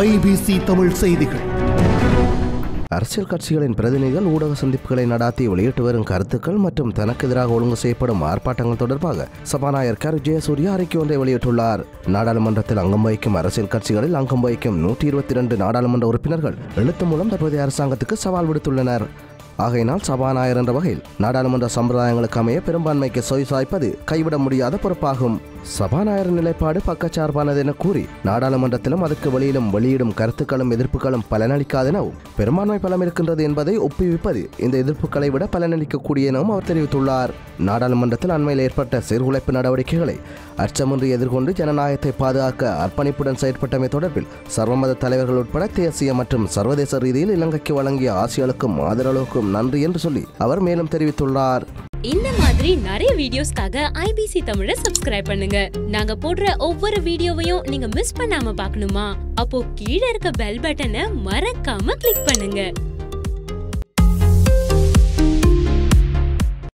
IBC Tamil செய்திகள். அரசியல் கட்சிகளின் பிரதிநிதிகள் ஊடக சந்திப்புகளை நடாத்தி வெளியிட்டு வரும் கருத்துக்கள் மற்றும் தனக்கு எதிராக ஒழுங்கு செய்யப்படும் ஆர்ப்பாட்டங்கள் தொடர்பாக சபாநாயகர் கரு ஜெயசூர்யா அறிக்கை ஒன்றை வெளியிட்டுள்ளார். நாடாளுமன்றத்தில் அங்கம் வகிக்கும் அரசியல் கட்சிகளில் அங்கம் வகிக்கும் நூற்றி இருபத்தி இரண்டு நாடாளுமன்ற உறுப்பினர்கள் எழுத்து மூலம் தற்போதைய அரசாங்கத்துக்கு சவால் விடுத்துள்ளனர். ஆகையினால் சபாநாயகர் என்ற வகையில் நாடாளுமன்ற சம்பிரதாயங்களுக்கு அமைய பெரும்பான்மைக்கு சொய் சாய்ப்பது கைவிட முடியாத பொறுப்பாகும். சபாநாயகர் நிலைப்பாடு பக்கச்சார்பானது என கூறி நாடாளுமன்றத்திலும் அதற்கு வெளியிலும் வெளியிடும் கருத்துக்களும் எதிர்ப்புகளும் பலனளிக்காதெனவும் பெரும்பான்மை பலம் இருக்கின்றது என்பதை ஒப்புவிப்பது இந்த எதிர்ப்புகளை விட பலனளிக்கக்கூடிய எனவும் அவர் தெரிவித்துள்ளார். நாடாளுமன்றத்தில் அண்மையில் ஏற்பட்ட சீர்குலைப்பு நடவடிக்கைகளை அச்சமின்றி எதிர்கொண்டு ஜனநாயகத்தை பாதுகாக்க அர்ப்பணிப்புடன் செயற்பட்டமை தொடர்பில் சர்வமத தலைவர்கள் உட்பட தேசிய மற்றும் சர்வதேச ரீதியில் இலங்கைக்கு வழங்கிய ஆசியாளுக்கும் ஆதரவுக்கும் நன்றி என்று சொல்லி அவர் மேலும் தெரிவித்துள்ளார். இந்த மாதிரி நிறைய வீடியோஸ்க்காக ஐபிசி தமிழை சப்ஸ்கிரைப் பண்ணுங்க. நாங்க போடுற ஒவ்வொரு வீடியோவையும் நீங்க மிஸ் பண்ணாம பார்க்கணுமா? அப்போ கீழே இருக்க பெல் பட்டனை மறக்காம கிளிக் பண்ணுங்க.